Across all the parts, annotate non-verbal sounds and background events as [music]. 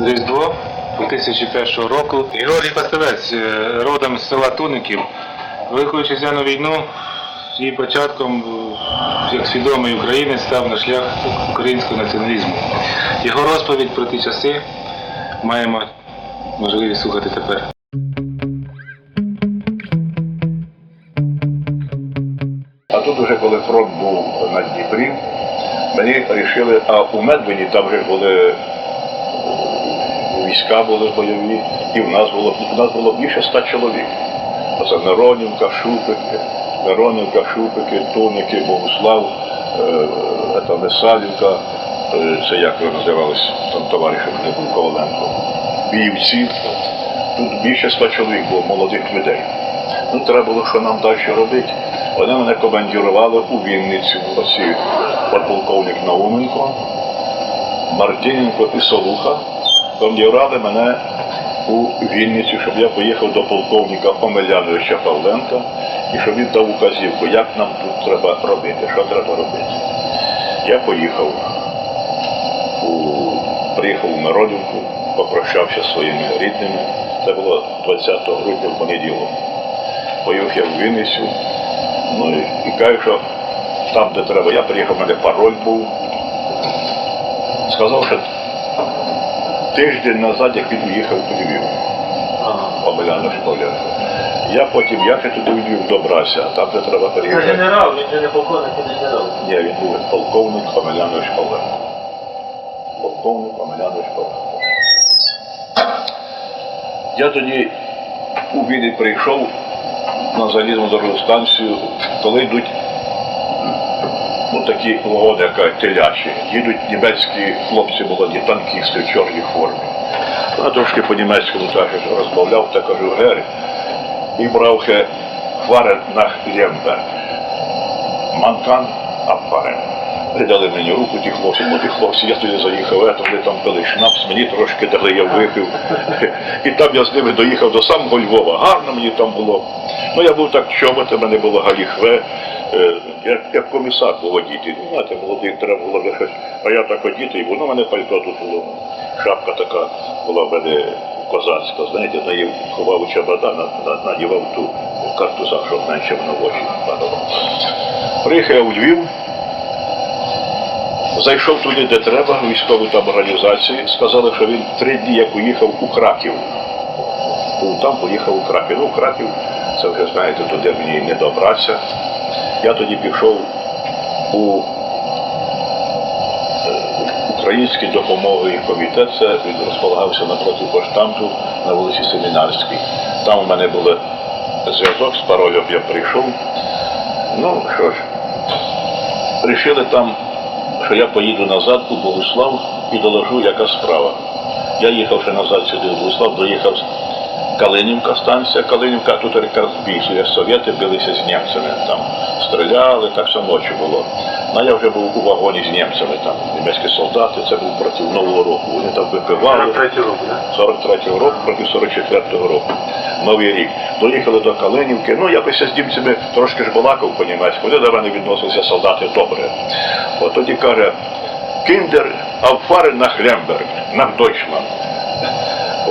Різдво 2001 року. Георгій Пастевець, е, родом з села Туників, Великою Вітчизняну війну її початком, як свідомий українець, став на шлях українського націоналізму. Його розповідь про ті часи маємо можливість слухати тепер. А тут уже коли фронт був на Дніпрі, мені вирішили, а у Медвені там вже були війська були бойові, і в нас було у нас було більше ста чоловік. Це Миронівка, Шупики, Миронівка, Шупики, Туники, Богуслав, е, це Месалівка, е, це як ви називались, там товаришем не був Коваленко. Біївці. Тут більше ста чоловік було молодих людей. Ну, треба було, що нам далі робити. Вони мене командірували у Вінницю, оці подполковник Науменко, Мартиненко і Солуха. Командірували мене у Вінницю, щоб я поїхав до полковника Омеляновича Павленка і щоб він дав указівку, як нам тут треба робити, що треба робити. Я поїхав у, приїхав у Миродівку, попрощався зі своїми рідними. Це було 20 грудня в понеділок. Поїхав я в Вінницю, ну і, і кажу, що там, де треба, я приїхав, у мене пароль був. Сказав, що тиждень назад, як він уїхав у Львів, Омеляна школя. Я потім, як я туди в Львів добрався, а там, де треба переїхати. Це генерал, він же не полковник, він генерал. Ні, він був полковник Омелянович Павленко. Полковник Омелянович Павленко. Я тоді у Відень прийшов на залізну дорожну станцію, коли йдуть ну, такі вагони, як телячі. Їдуть німецькі хлопці молоді, танкісти в чорній формі. А трошки по-німецькому так розмовляв, та кажу, Гері, і брав хварен на Лемберг. Мантан Апарен. Придали мені руку ті хлопці, бо ті хлопці, я туди заїхав, ето, вони там пили шнапс, мені трошки дали, я випив. І там я з ними доїхав до самого Львова. Гарно мені там було. Ну я був так чоботи, мене було галіхве, е, як, як комісар був одіти. Ну, знаєте, молодий треба було щось. А я так одіти, і воно в мене пальто тут було. Шапка така була в мене козацька, знаєте, її ховав на- надівав ту картуза, щоб менше воно в очі. Приїхав у Львів, зайшов туди, де треба, в військову там організацію. Сказали, що він три дні як уїхав у Краків. Був там, поїхав у Краків. Ну, Краків, це вже знаєте, туди мені не добратися. Я тоді пішов у е, Український допомоговий комітет, це він розполагався напроти поштамту на вулиці Семінарській. Там у мене був зв'язок з паролем, я прийшов. Ну що ж, рішили там, що я поїду назад у Богуслав і доложу, яка справа. Я їхав ще назад сюди в Богуслав, доїхав Калинівка станція, Калинівка, тут якраз що совєти билися з німцями, там стріляли, так все ночі було. Ну, я вже був у вагоні з німцями, там німецькі солдати, це був проти Нового року. Вони там випивали. 43 43-го року проти 44-го року. Новий рік. Доїхали до Калинівки. Ну, якось з німцями трошки ж балакав по-німецьку. Вони до мене відносилися солдати добре. От тоді каже, Кіндер Ауфарен на Хлемберг, на Дойчман.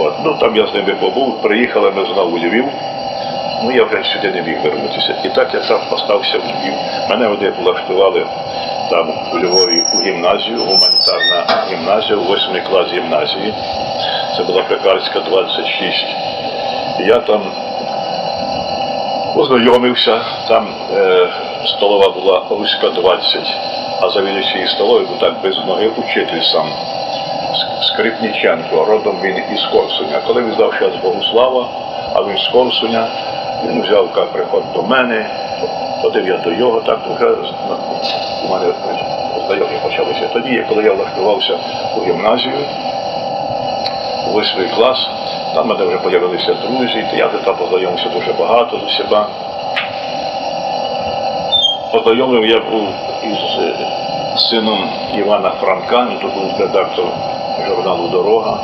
От, ну там я з ними побув, приїхали ми знову у Львів. Ну я вже сюди не міг вернутися. І так я там остався в Львів. Мене вони влаштували там у Львові у гімназію, гуманітарна гімназія, восьмий клас гімназії. Це була Пекарська 26. І я там познайомився, там е, столова була Руська 20, а завідуючий столовою був так без ноги учитель сам. Ск- Скрипніченко, родом він із Корсуня. Коли він здав з Богуслава, а він з Корсуня, він взяв приход до мене, ходив я до його, так вже у мене знайомі почалися. Тоді, коли я влаштувався у гімназію, восьмий клас, там мене вже з'явилися друзі, я там познайомився дуже багато з усіма. Познайомив я був із е, сином Івана Франка, він тут був редактор журналу Дорога.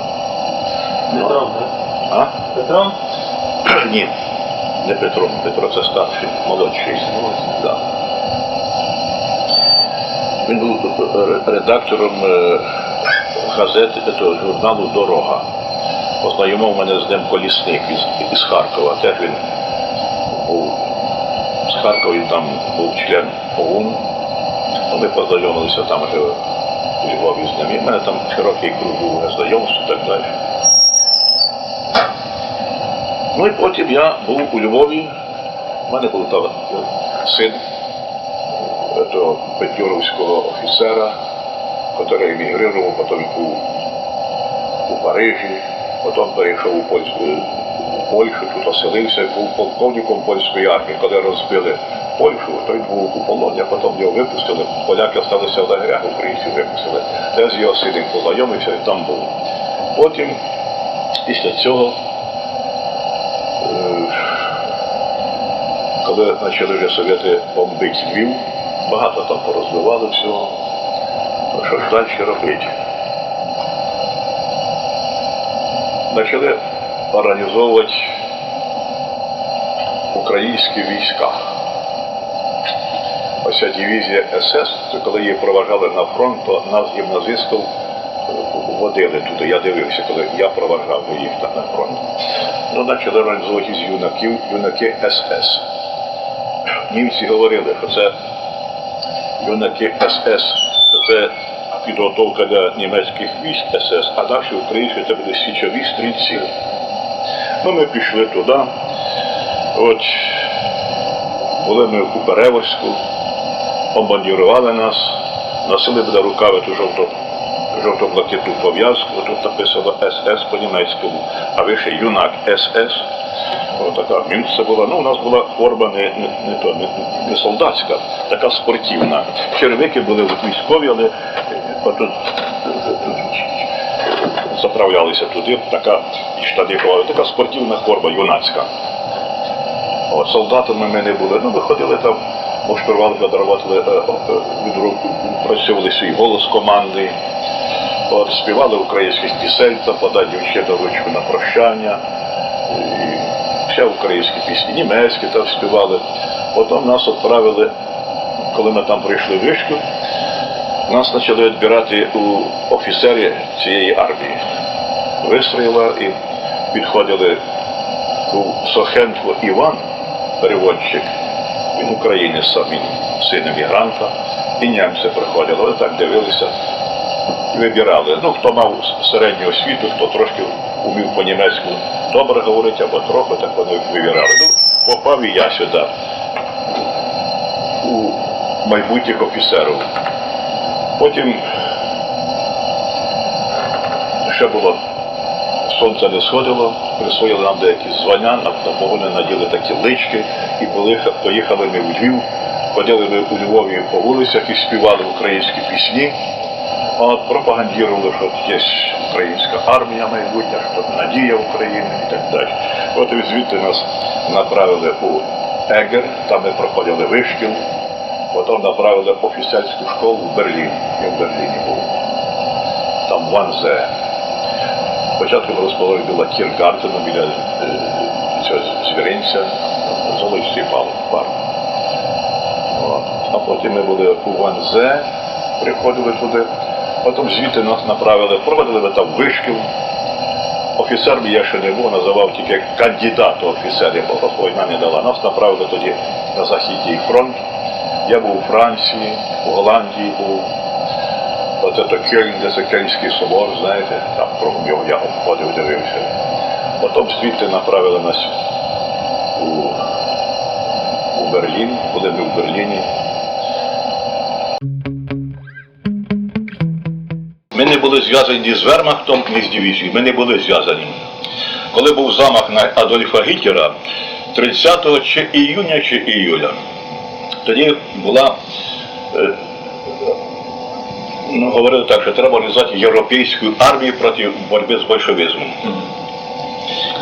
Петром, да? А? Петром? [clears throat] Ні, не Петро, Петро це старший, молодший. Да. Він був редактором е, газети до журналу Дорога. Познайомив мене з ним колісник із, із Харкова. Теж він був з Харкова, він там був член ОУН. Ми познайомилися там Львові з ним. В мене там широкий круг був знайомств і так далі. Ну і потім я був у Львові. У мене був там син того петьоровського офіцера, який емігрував, потім був у Парижі, потім перейшов у у Польщу, тут оселився, був полковником польської армії. Коли розбили Польщу, той був у полоні, а потім його випустили. Поляки залишилися в лагерях, українців випустили. Я з його сином познайомився і там був. Потім, після цього, е, коли почали вже совєти бомбити Львів, багато там порозбивали всього. Ну що ж далі робити? Почали організовувати українські війська. Ця дивізія СС, це коли її проважали на фронт, то нас гімназистів водили туди. Я дивився, коли я проважав їх там на фронт. Ну, почали організовувати з юнаків, юнаки СС. Німці говорили, що це юнаки СС, що це підготовка для німецьких військ СС, а наші українці це були січові стрільці. Ну, ми пішли туди. От були ми у Перевольську, бомбардірували нас, носили на рукави ту жовто, жовто-блакитну пов'язку, тут написано СС по-німецькому, а вище юнак СС. О, така мюнце була. Ну, у нас була форма не, не, не, не, не солдатська, така спортивна. Черевики були військові, але е, отут заправлялися туди, така і ховали, така спортивна форма, юнацька. От, солдатами ми не були. Ну, виходили там, моштурвали, подарували, працювали свій голос команди, от, співали українських пісень, там подати дівчину ручку на прощання. І ще українські пісні, німецькі там співали. Потім нас відправили, коли ми там прийшли в вишку, нас почали відбирати у офіцері цієї армії. Вистроїла і підходили у Сохенко Іван, переводчик, він українець сам, він син емігранта, і німці приходили, вони так дивилися і вибирали. Ну, хто мав середню освіту, хто трошки умів по-німецьку добре говорити або трохи, так вони вибирали. Ну, попав і я сюди, у майбутніх офіцерів. Потім ще було сонце не сходило, присвоїли нам деякі звання, на, погони наділи такі лички, і поїхали, ми в Львів, ходили ми у Львові по вулицях і співали українські пісні. От пропагандували, що є українська армія майбутня, що надія України і так далі. От і звідти нас направили у Егер, там ми проходили вишкіл, потім направили офіцерську школу в Берлін. Я в Берліні був. Там Ванзе. Спочатку розповіли біля Кіргартена, біля е, цього звіринця, залишці парк. А потім ми були у Ванзе, приходили туди, потім звідти нас направили, проводили ми там вишкіл. Офіцер я ще не був, називав тільки кандидат у офіцері, бо війна не дала. Нас направили тоді на Західній фронт. Я був у Франції, у Голландії був. Оце то Кельн, де це Кельнський собор, знаєте, там кругом його я обходив, дивився. Потім звідти направили нас у, у Берлін, були ми в Берліні. Ми не були зв'язані ні з Вермахтом, ні з дивізією. Ми не були зв'язані. Коли був замах на Адольфа Гітлера 30 чи іюня, чи іюля, тоді була, е, ну, говорили так, що треба організувати європейську армію проти боротьби з большевизмом.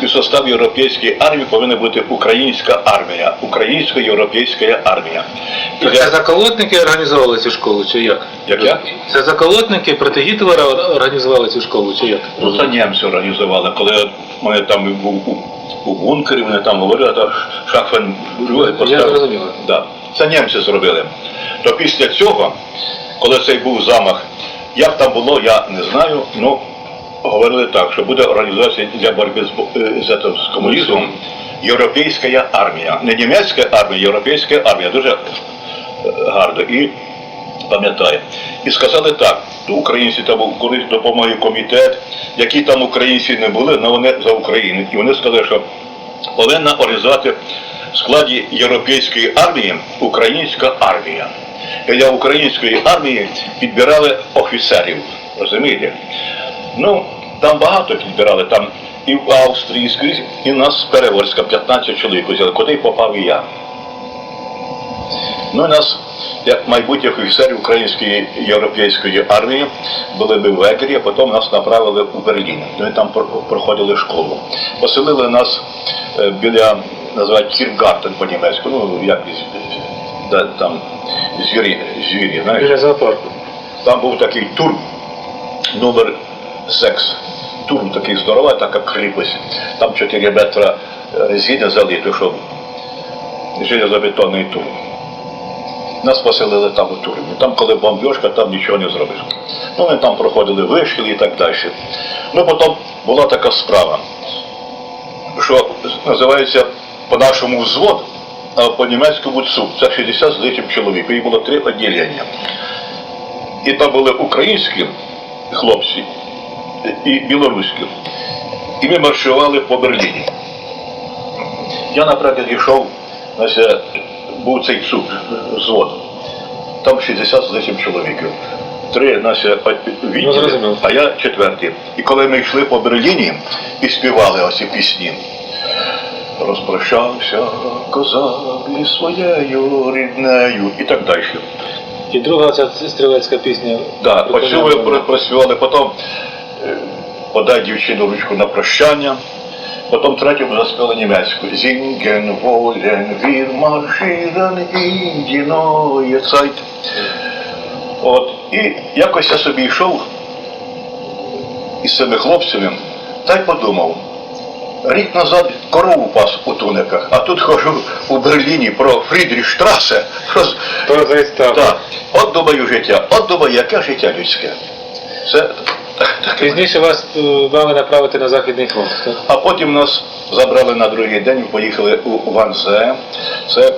І в составі європейської армії повинна бути українська армія, українська європейська армія. І це заколотники організовували цю школу, чи як? Як як? Це заколотники проти Гітлера організували цю школу, чи як? Ну, це німці організували, коли вони там був у, у бункері, вони там говорили, то Шахфен Я зрозумів. Да. Це німці зробили. То після цього, коли цей був замах Як там було, я не знаю. Ну, говорили так, що буде організація для боротьби з, е, з, комунізмом Європейська армія. Не німецька армія, європейська армія. Дуже е, гарно. І пам'ятаю. І сказали так, українці там коли допомоги комітет, які там українці не були, але вони за Україну. І вони сказали, що повинна організувати в складі європейської армії українська армія. Для української армії підбирали офіцерів. Розумієте? Ну, там багато підбирали, там і в Австрії, скрізь, і нас з Переворська 15 чоловік взяли, куди попав і я. Ну, нас, як майбутніх офіцерів української європейської армії, були ми в Егері, а потім нас направили у Берлін. Ми там проходили школу. Поселили нас е, біля, називають Кіргартен по-німецьку, ну, як де, там звірі, звірі, знаєш. Біля зоопарку. Там був такий турм, номер 6. Турм такий здоровий, така кріпость. Там 4 метри резини залито, щоб железобетонний турм. Нас поселили там у турмі. Там, коли бомбіжка, там нічого не зробиш. Ну, ми там проходили вишкіл і так далі. Ну, потім була така справа, що називається по-нашому взвод, а по-німецькому ЦУП. Це 60 з литим чоловік. І було три відділення. І там були українські хлопці і білоруські. І ми маршували по Берліні. Я, наприклад, йшов, значить, був цей цуп, взвод. Там 60 з лишнім чоловіків. Три наші відділи, Ну, а я четвертий. І коли ми йшли по Берліні і співали оці пісні. Розпрощався козак із своєю ріднею і так далі. І друга ця стрілецька пісня. Да, оцю ви проспівали, потім е, подай дівчину ручку на прощання, потім третю ми заспівали німецьку. Зінген, волен, вір, марширен, індіноє цайт. От, і якось я собі йшов із цими хлопцями, та й подумав. Рік назад корову пас у туниках, а тут хожу у Берліні про Фрідріштрасе. заістав. так, от думаю життя, от думаю, яке життя людське. Це. Пізніше вас е, мали направити на Західний фронт. так? А потім нас забрали на другий день, поїхали у Ванзе. Це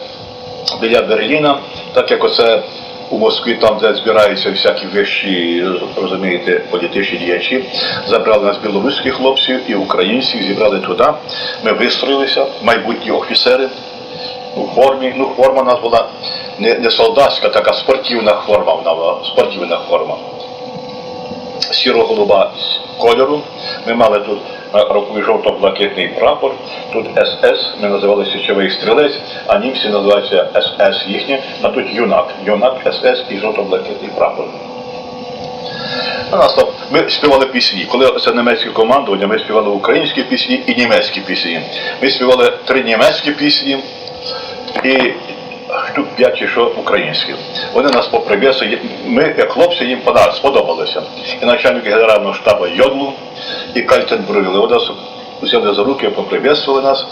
біля Берліна, так як оце у Москві, там, де збираються всякі вищі, розумієте, політичні діячі, забрали нас білоруських хлопців і українців, зібрали туди. Ми вистроїлися, майбутні офіцери у формі. Ну, форма у нас була не, не солдатська, така спортивна форма, вона була спортивна форма сіро-голуба кольору. Ми мали тут на рукаві жовто-блакитний прапор, тут СС, ми називали січовий стрілець, а німці називаються СС їхнє, а тут юнак. Юнак, СС і жовто-блакитний прапор. Ми співали пісні. Коли це німецьке командування, ми співали українські пісні і німецькі пісні. Ми співали три німецькі пісні і штук п'ять чи що українські. Вони нас попривезли. Ми, як хлопці, їм сподобалися. І начальник генерального штабу Йодлу і Кальтенбрюли. Вони нас взяли за руки, поприветствували нас.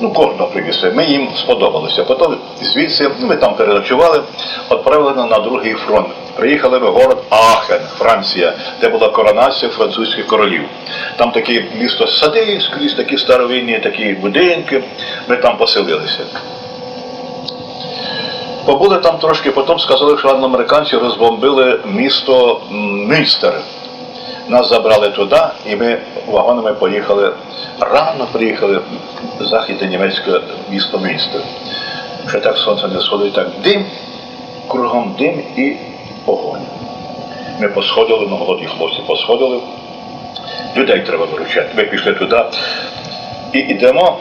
Ну, кожного привезли. Ми їм сподобалися. Потім звідси ну, ми там переночували, відправили на другий фронт. Приїхали ми в город Ахен, Франція, де була коронація французьких королів. Там таке місто сади, скрізь такі старовинні, такі будинки. Ми там поселилися. Побули там трошки, потім сказали, що американці розбомбили місто Мюнстер. Нас забрали туди, і ми вагонами поїхали. Рано приїхали в західне німецьке місто Мюнстер. Ще так сонце не сходить, так дим, кругом дим і огонь. Ми посходили, ну молоді хлопці посходили. Людей треба виручати. Ми пішли туди і йдемо.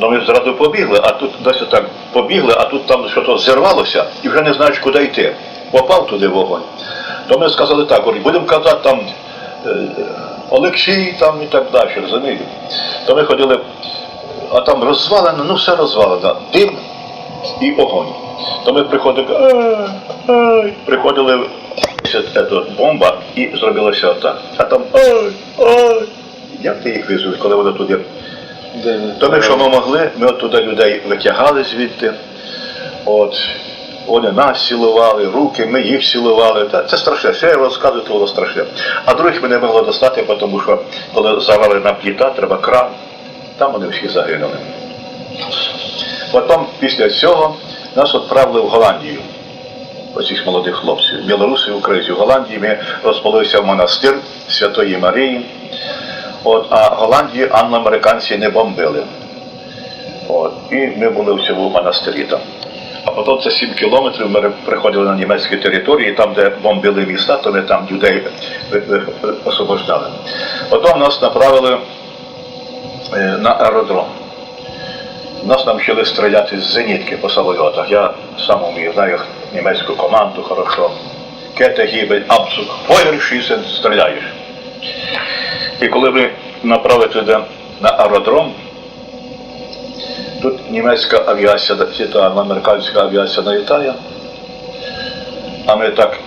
Ну ми зразу побігли, а тут десь так побігли, а тут там щось зірвалося і вже не знаєш, куди йти. Попав туди вогонь. То ми сказали так, будемо казати там е, Олексій там і так далі, розумієте? То ми ходили, а там розвалено, ну все розвалено. Дим і огонь. То ми приходили, «Ай, ай», приходили бомба і зробилося отак. А там ай, ай. Як ти їх везуть, коли вони туди Де ви? то ми, що ми могли, ми от туди людей витягали звідти. От. Вони нас цілували, руки, ми їх цілували. Та Це страшне, що я розказую, то було страшне. А других ми не могли достати, тому що коли завалена пліта, треба кран. Там вони всі загинули. Потім, після цього, нас відправили в Голландію. Оцих молодих хлопців, білоруси, українці. В Голландії ми розпалилися в монастир Святої Марії. От, а Голландії англо-американці не бомбили. От, і ми були в цьому монастирі там. А потім це 7 кілометрів ми приходили на німецькі території, там, де бомбили міста, то ми там людей ви- ви- освобождали. Потім нас направили е, на аеродром. Нас навчили стріляти з зенітки по самольотах. Я сам умію, знаю німецьку команду хорошо. Кете гібель, абцук, фойер шісен, стріляєш. І коли ви направили туди на аеродром, тут німецька авіація, та американська авіація налітає, а ми так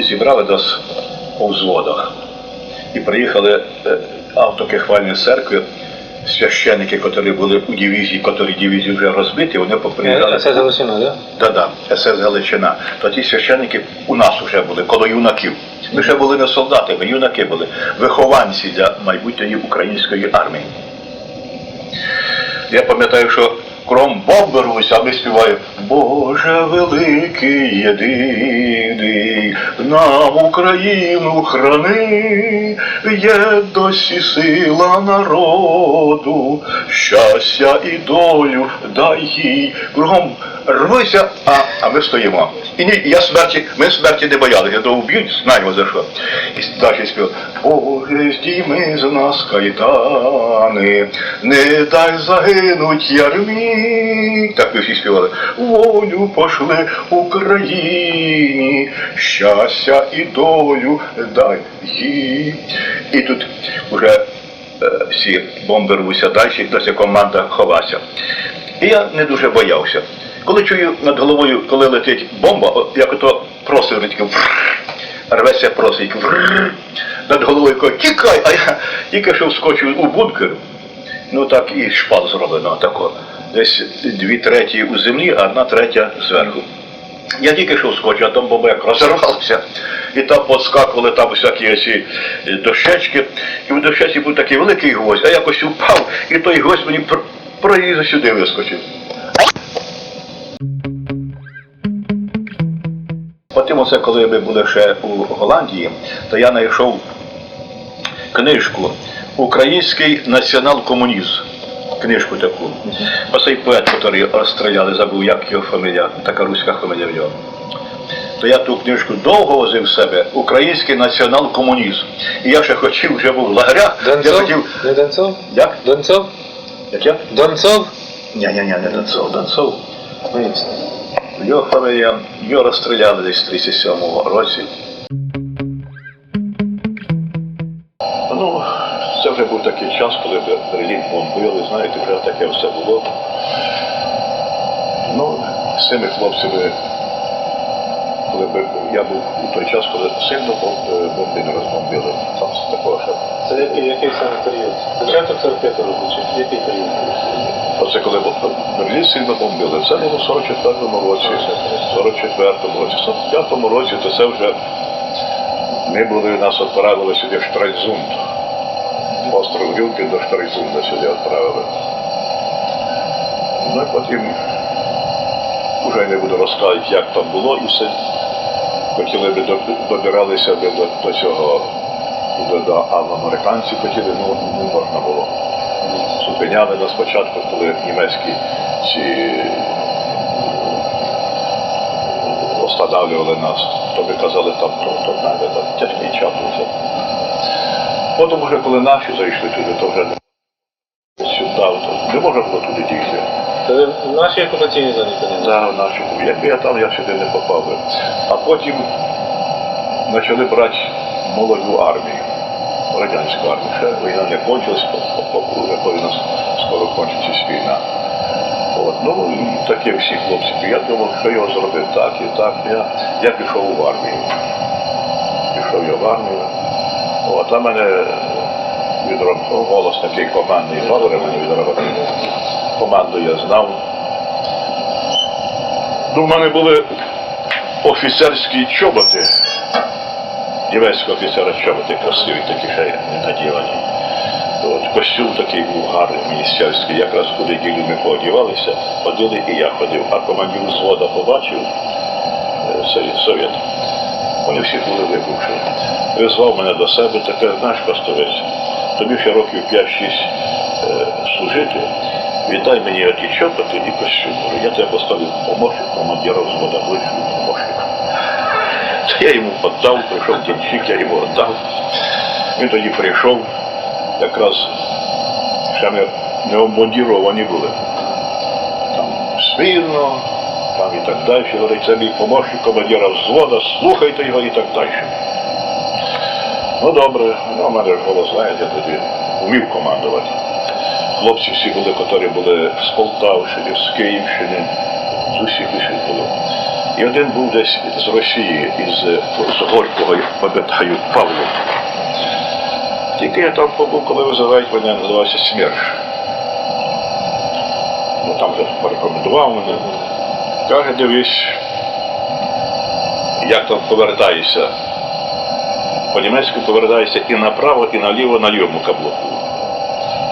зібрали нас у взводах. І приїхали е, автокефальні церкви, священники, які були у дивізії, які дивізії вже розбиті, вони поприїжджали. СС Галичина, так? Да-да, СС Галичина. То ті священники у нас вже були, коло юнаків. Ми ще були не солдати, ми юнаки були, вихованці для майбутньої української армії. Я пам'ятаю, що кром рвуся, а ми Боже великий єдиний, нам Україну храни, є досі сила народу, щастя і долю дай їй. Кругом рвуся, а, а ми стоїмо. І ні, я смерті, ми смерті не боялися, думав, вб'ють, знаємо за що. І далі спів, Боже, здійми з нас кайдани, не дай загинуть ярмі. Так ми всі співали. Волю пошли Україні, щастя і долю дай їй. І тут вже е, всі бомби рвуться далі, досі команда ховася. І я не дуже боявся. Коли чую над головою, коли летить бомба, як ото просить рветься просить над головою кажу, тікай, а я тільки що вскочив у бункер, ну так і шпал зроблено тако. Десь дві треті у землі, а одна третя зверху. Я тільки що вскочив, а там бомба як розірвалася. І там подскакували там всякі ці дощечки. І в дощечці був такий великий гвоздь, а якось упав, і той гвоздь мені пр- сюди вискочив. Потім оце, коли ми були ще у Голландії, то я знайшов книжку Український націонал-комунізм. Книжку таку. Оцей поет, який розстріляли, забув, як його фамілія, така руська фамілія в нього. То я ту книжку довго возив в себе, Український націонал-комунізм. І я ще хотів, вже був в лагерях, я Донцов? хотів. Не Донцов? Як? Донцов? Як я? Донцов? Ні, ні, ні, не Донцов. Донцов. Його фамілія, його розстріляли десь в 37-му році. Вже був такий час, коли Берлін бомбили, знаєте, вже таке все було. Ну, з цими хлопцями, коли я був у той час, коли сильно бомби не розбомбили. Там такого ще. Це який, який саме період? Початок 45 року чи який період? Оце коли Берлін сильно бомбили. Це було в 44-му році, 44-му році, 45-му році, то це вже ми були, нас відправили сюди в Штральзунд. Остров Рюки до Штральзунда сюди відправили. Ну і потім вже не буду розказувати, як там було, і все. Хотіли би добиралися би до, до цього, до, до американців хотіли, ну не можна було зупиняли нас спочатку, коли німецькі ці останавливали нас, то ми казали там, то, то там тяжкий час вже. Потім вже коли наші зайшли туди, то вже сюди, то не можна було туди дійти. Це наші окупаційні то Да, наші, якби я там, я сюди не попав би. А потім почали брати молоду армію, радянську армію. Ще війна не кончилась, вже повинна скоро кончитися війна. От. Ну, і такі всі хлопці. Я думав, що його зробив так і так. Я, я пішов в армію. Пішов я в армію. От, а мене відроб- голос такий командний, добре мене відробив. Команду я знав. Ну, мене були офіцерські чоботи. Німецького офіцера чоботи красиві такі ще наділені. От, костюм такий був гарний, міністерський, якраз у неділю ми поодівалися, ходили і я ходив, а командир взвода побачив совєт. Вони всі були вибухшені. Визвав мене до себе, таке, знаєш, Костовець, тобі ще років 5-6 е, служити. Віддай мені оті чоботи і костюм. Я тебе поставив помощник командира взвода, вийшов помощник. Та я йому подав, прийшов кінчик, я йому віддав. Він тоді прийшов, якраз ще не обмундіровані були. Там смірно, там і так далі. Говорить, це мій помощник командира взвода, слухайте його і так далі. Ну добре, ну, у мене ж голос, знаєте, я тоді вмів командувати. Хлопці всі були, які були з Полтавщини, з Київщини, з усіх усіх було. І один був десь з Росії, із, з Горького, я пам'ятаю, Павло. Тільки я там побув, коли визивають мене, називався СМЕРШ. Ну там вже порекомендував мене. Каже, дивись, як там повертаєшся. По-німецьку повертаєшся і направо, і наліво на лівому каблуку.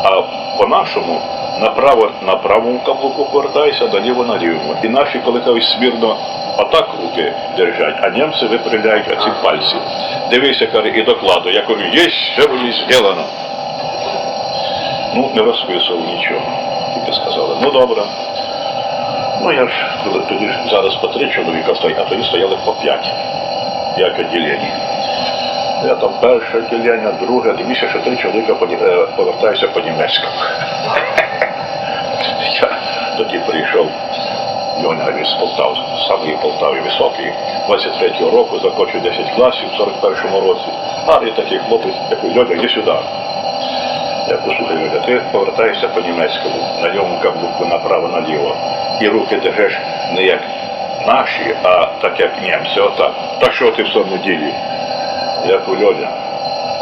А по-нашому направо на правому каблуку повертаєшся, наліво на лівому. І наші, коли кажуть смірно отак руки держать, а німці виправляють оці пальці. Дивися, каже, і докладу. Я кажу, є ще буде зроблено. Ну, не розписував нічого. Тільки сказали, ну добре. Ну я ж тоді зараз по три чоловіка стоять, а тоді стояли по п'ять. Як відділення. Я там перше відділення, друге, дивіться, що три чоловіка е, повертаюся по німецькому. [laughs] Я тоді прийшов Полтав, з самої Полтави високий, 23-го року, закінчив 10 класів в 41-му році. А і такий хлопець, який Льоня, йди сюди. Я послухаю, Льоня, ти повертаєшся по німецькому, на ньому каблуку направо-наліво. І руки держиш не як наші, а так як німці. Отак. Та що ти в самому ділі? Я кажу, Льоня,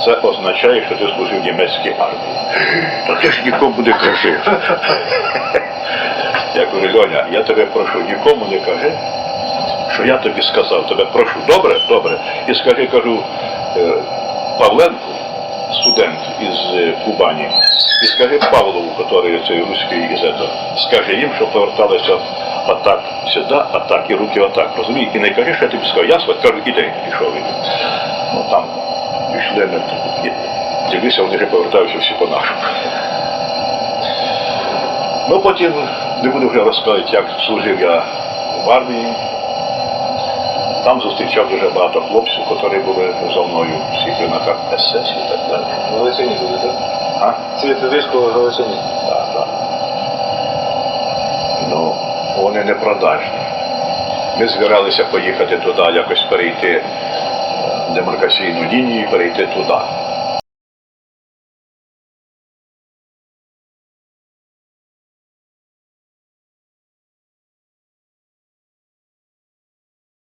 це означає, що ти служив німецькій армії. Та ти ж нікому не кажи. Я кажу, Льоня, я тебе прошу, нікому не кажи, що я тобі сказав. Тебе прошу, добре, добре. І скажи, кажу, е, Павленку, студент із е, Кубані, і скажи Павлову, який цей руський із этого, скажи їм, що поверталися отак сюди, отак, і руки отак. Розумієш? І не кажи, що я тобі сказав, ясно? Кажу, іди, пішов він. Ну там пішли ми. Дивися, вони вже повертаються всі по-нашому. Ну потім не буду вже розказувати, як служив я в армії. Там зустрічав дуже багато хлопців, які були зо мною всі юнаках СС і так далі. В Галичині були, так? А? Цвіт вишку в Галичині. Так, так. Ну, вони не продажні. Ми збиралися поїхати туди, якось перейти е, демаркаційну лінію, перейти туди.